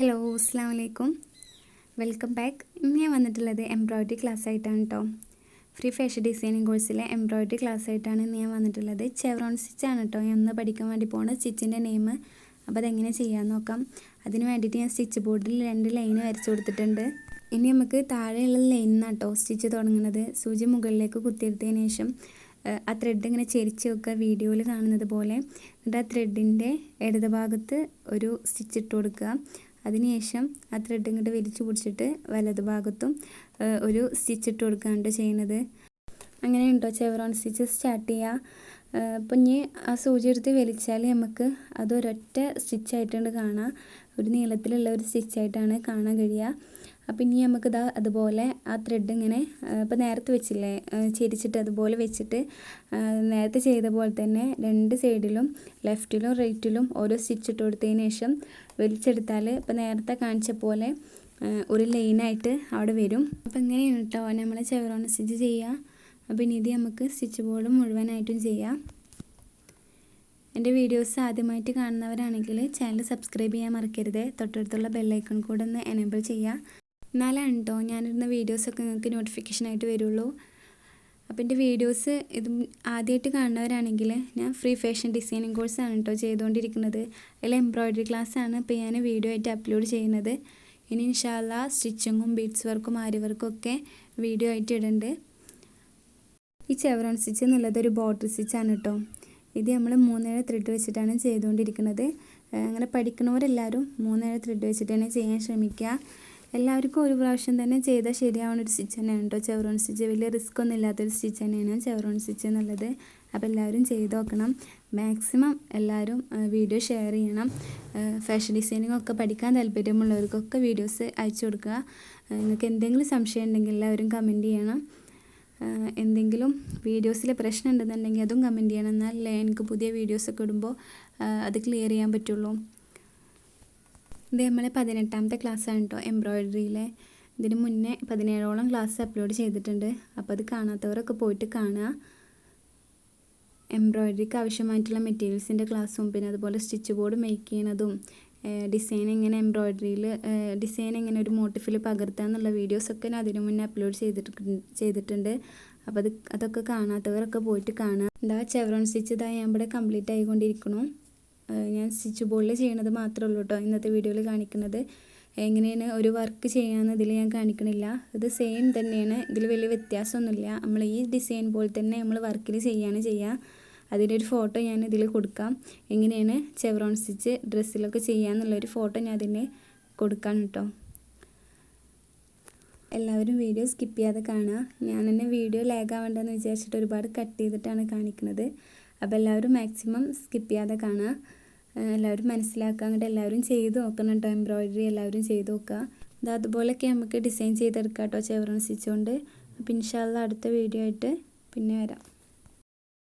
Hello അസ്സാം വലൈക്കും welcome back ഇന്ന് ഞാൻ വന്നിട്ടുള്ളത് എംബ്രോയ്ഡറി ക്ലാസ് ആയിട്ടാണ് കേട്ടോ ഫ്രീ ഫാഷൻ ഡിസൈനിങ് കോഴ്സിലെ എംബ്രോയ്ഡറി ക്ലാസ് ആയിട്ടാണ് ഇന്ന് ഞാൻ വന്നിട്ടുള്ളത്. ചെവറോൺ ആണ് കേട്ടോ ഞാൻ ഒന്ന് പഠിക്കാൻ വേണ്ടി പോകുന്നത് സ്റ്റിച്ചിന്റെ നെയിം അപ്പോൾ അതെങ്ങനെ ചെയ്യാമെന്ന് നോക്കാം. അതിന് വേണ്ടിയിട്ട് ഞാൻ സ്റ്റിച്ച് ബോർഡിൽ രണ്ട് ലൈൻ വരച്ചു കൊടുത്തിട്ടുണ്ട്. ഇനി നമുക്ക് താഴെയുള്ള ലൈനാണ് കേട്ടോ സ്റ്റിച്ച് തുടങ്ങുന്നത്. സൂചി മുകളിലേക്ക് കുത്തിയെടുത്തതിന് ശേഷം ആ ത്രെഡ് ഇങ്ങനെ ചെരിച്ച് വെക്കുക വീഡിയോയിൽ കാണുന്നത് പോലെ. എന്നിട്ട് ആ ത്രെഡിന്റെ ഇടത് ഭാഗത്ത് ഒരു സ്റ്റിച്ച് ഇട്ട് കൊടുക്കുക. അതിനുശേഷം ആ ത്രെഡ് ഇങ്ങോട്ട് വലിച്ചു പിടിച്ചിട്ട് വലത് ഭാഗത്തും ഒരു സ്റ്റിച്ച് ഇട്ട് കൊടുക്കുകയാണ് ചെയ്യുന്നത്. അങ്ങനെ ഉണ്ടോ ചെവറോൺ സ്റ്റിച്ച് സ്റ്റാർട്ട് ചെയ്യുക അപ്പം ഇനി ആ സൂചി എടുത്ത് വലിച്ചാൽ നമുക്ക് അതൊരൊറ്റ സ്റ്റിച്ചായിട്ടുണ്ട് കാണാം. ഒരു നീളത്തിലുള്ള ഒരു സ്റ്റിച്ചായിട്ടാണ് കാണാൻ കഴിയുക അപ്പം ഇനി നമുക്ക് ഇതാ അതുപോലെ ആ ത്രെഡ് ഇങ്ങനെ ഇപ്പം നേരത്തെ വെച്ചില്ലേ? ചിരിച്ചിട്ട് അതുപോലെ വെച്ചിട്ട് നേരത്തെ ചെയ്ത പോലെ തന്നെ രണ്ട് സൈഡിലും ലെഫ്റ്റിലും റൈറ്റിലും ഓരോ സ്റ്റിച്ച് ഇട്ട് കൊടുത്തതിന് ശേഷം വലിച്ചെടുത്താൽ ഇപ്പം നേരത്തെ കാണിച്ച പോലെ ഒരു ലൈനായിട്ട് അവിടെ വരും. അപ്പം ഇങ്ങനെയാണ് കേട്ടോ നമ്മൾ ചെവറോൺ സ്റ്റിച്ച് ചെയ്യുക അപ്പം ഇനി ഇത് നമുക്ക് സ്റ്റിച്ച് ബോർഡ് മുഴുവനായിട്ടും ചെയ്യാം. എന്റെ വീഡിയോസ് ആദ്യമായിട്ട് കാണുന്നവരാണെങ്കിൽ ചാനൽ സബ്സ്ക്രൈബ് ചെയ്യാൻ മറക്കരുത്. തൊട്ടടുത്തുള്ള ബെല്ലൈക്കൺ കൂടെ ഒന്ന് എനേബിൾ ചെയ്യുക എന്നാലാണ് കേട്ടോ ഞാനിടുന്ന വീഡിയോസൊക്കെ നിങ്ങൾക്ക് നോട്ടിഫിക്കേഷനായിട്ട് വരുള്ളൂ. അപ്പോൾ എന്റെ വീഡിയോസ് ഇത് ആദ്യമായിട്ട് കാണുന്നവരാണെങ്കിൽ ഞാൻ ഫ്രീ ഫാഷൻ ഡിസൈനിങ് കോഴ്സാണ് കേട്ടോ ചെയ്തുകൊണ്ടിരിക്കുന്നത്. അതിൽ എംബ്രോയ്ഡറി ക്ലാസ്സാണ് ഇപ്പോൾ ഞാൻ വീഡിയോ ആയിട്ട് അപ്ലോഡ് ചെയ്യുന്നത്. ഇനി ഇൻഷാല്ല സ്റ്റിച്ചിങ്ങും ബീഡ്സ് വർക്കും ആരി വർക്കും ഒക്കെ വീഡിയോ ആയിട്ട് ഇടുന്നുണ്ട് ഈ ചെവറോൺ സ്റ്റിച്ച് എന്നുള്ളത് ഒരു ബോർഡർ സ്റ്റിച്ചാണ് കേട്ടോ ഇത് നമ്മൾ മൂന്നേഴ് ത്രെഡ് വെച്ചിട്ടാണ് ചെയ്തുകൊണ്ടിരിക്കുന്നത് അങ്ങനെ പഠിക്കുന്നവരെല്ലാവരും മൂന്നേഴ് ത്രെഡ് വെച്ചിട്ട് തന്നെ ചെയ്യാൻ ശ്രമിക്കുക എല്ലാവർക്കും ഒരു പ്രാവശ്യം തന്നെ ചെയ്താൽ ശരിയാവുന്ന ഒരു സ്റ്റിച്ച് തന്നെയാണ് കേട്ടോ ചെവറോൺ സ്റ്റിച്ച് വലിയ റിസ്ക് ഒന്നും ഇല്ലാത്തൊരു സ്റ്റിച്ച് തന്നെയാണ് ചെവറോൺ സ്റ്റിച്ച് എന്നുള്ളത്. അപ്പോൾ എല്ലാവരും ചെയ്ത് നോക്കണം. മാക്സിമം എല്ലാവരും വീഡിയോ ഷെയർ ചെയ്യണം. ഫാഷൻ ഡിസൈനിങ് ഒക്കെ പഠിക്കാൻ താല്പര്യമുള്ളവർക്കൊക്കെ വീഡിയോസ് അയച്ചു കൊടുക്കുക. നിങ്ങൾക്ക് എന്തെങ്കിലും സംശയം ഉണ്ടെങ്കിൽ എല്ലാവരും കമന്റ് ചെയ്യണം. എന്തെങ്കിലും വീഡിയോസിൽ പ്രശ്നം ഉണ്ടെന്നുണ്ടെങ്കിൽ അതും കമന്റ് ചെയ്യണം. എന്നാലല്ലേ എനിക്ക് പുതിയ വീഡിയോസൊക്കെ ഇടുമ്പോൾ അത് ക്ലിയർ ചെയ്യാൻ പറ്റുള്ളൂ. ഇത് നമ്മളെ പതിനെട്ടാമത്തെ ക്ലാസ്സാണ് കേട്ടോ എംബ്രോയിഡറിയിലെ ഇതിന് മുന്നേ പതിനേഴോളം ക്ലാസ് അപ്ലോഡ് ചെയ്തിട്ടുണ്ട്. അപ്പോൾ അത് കാണാത്തവരൊക്കെ പോയിട്ട് കാണുക. എംബ്രോയിഡറിക്ക് ആവശ്യമായിട്ടുള്ള മെറ്റീരിയൽസിന്റെ ക്ലാസ്സും പിന്നെ അതുപോലെ സ്റ്റിച്ച് ബോർഡ് മേക്ക് ചെയ്യണതും ഡിസൈൻ എങ്ങനെ എംബ്രോയ്ഡറിയിൽ ഡിസൈൻ എങ്ങനെ ഒരു മോട്ടിഫിൽ പകർത്തുക എന്നുള്ള വീഡിയോസൊക്കെ ഞാൻ അതിനു മുന്നേ അപ്ലോഡ് ചെയ്തിട്ട് ചെയ്തിട്ടുണ്ട്. അപ്പോൾ അത് അതൊക്കെ കാണാത്തവരൊക്കെ പോയിട്ട് കാണുക എന്താ ചെവറോൺ സ്റ്റിച്ച് ഇതാ ഞാൻ ഇവിടെ കംപ്ലീറ്റ് ആയിക്കൊണ്ടിരിക്കണു. ഞാൻ സ്റ്റിച്ച് ബോർഡിൽ ചെയ്യണത് മാത്രമേ ഉള്ളൂ കേട്ടോ ഇന്നത്തെ വീഡിയോയിൽ കാണിക്കുന്നത് എങ്ങനെയാണ് ഒരു വർക്ക് ചെയ്യാമെന്ന് ഇതിൽ ഞാൻ കാണിക്കണില്ല. ഇത് സെയിം തന്നെയാണ്. ഇതിൽ വലിയ വ്യത്യാസമൊന്നുമില്ല. നമ്മൾ ഈ ഡിസൈൻ പോലെ തന്നെ നമ്മൾ വർക്കിൽ ചെയ്യാണ് ചെയ്യുക അതിന്റെ ഒരു ഫോട്ടോ ഞാൻ ഇതിൽ കൊടുക്കാം. എങ്ങനെയാണ് ചെവറോൺ സ്റ്റിച്ച് ഡ്രസ്സിലൊക്കെ ചെയ്യാമെന്നുള്ളൊരു ഫോട്ടോ ഞാൻ അതിനെ കൊടുക്കാം കേട്ടോ എല്ലാവരും വീഡിയോ സ്കിപ്പ് ചെയ്യാതെ കാണുക. ഞാൻ തന്നെ വീഡിയോ ലാഗ് ആവേണ്ടെന്ന് വിചാരിച്ചിട്ട് ഒരുപാട് കട്ട് ചെയ്തിട്ടാണ് കാണിക്കുന്നത്. അപ്പോൾ എല്ലാവരും മാക്സിമം സ്കിപ്പ് ചെയ്യാതെ കാണുക. എല്ലാവരും മനസ്സിലാക്കുക. അങ്ങോട്ട് എല്ലാവരും ചെയ്ത് നോക്കണം കേട്ടോ എംബ്രോയിഡറി എല്ലാവരും ചെയ്ത് നോക്കുക. അത് അതുപോലെയൊക്കെ നമുക്ക് ഡിസൈൻ ചെയ്തെടുക്കാം കേട്ടോ ചെവറോൺ സ്റ്റിച്ച് കൊണ്ട്. അപ്പോൾ ഇൻഷാല്ല അടുത്ത വീഡിയോ ആയിട്ട് പിന്നെ വരാം.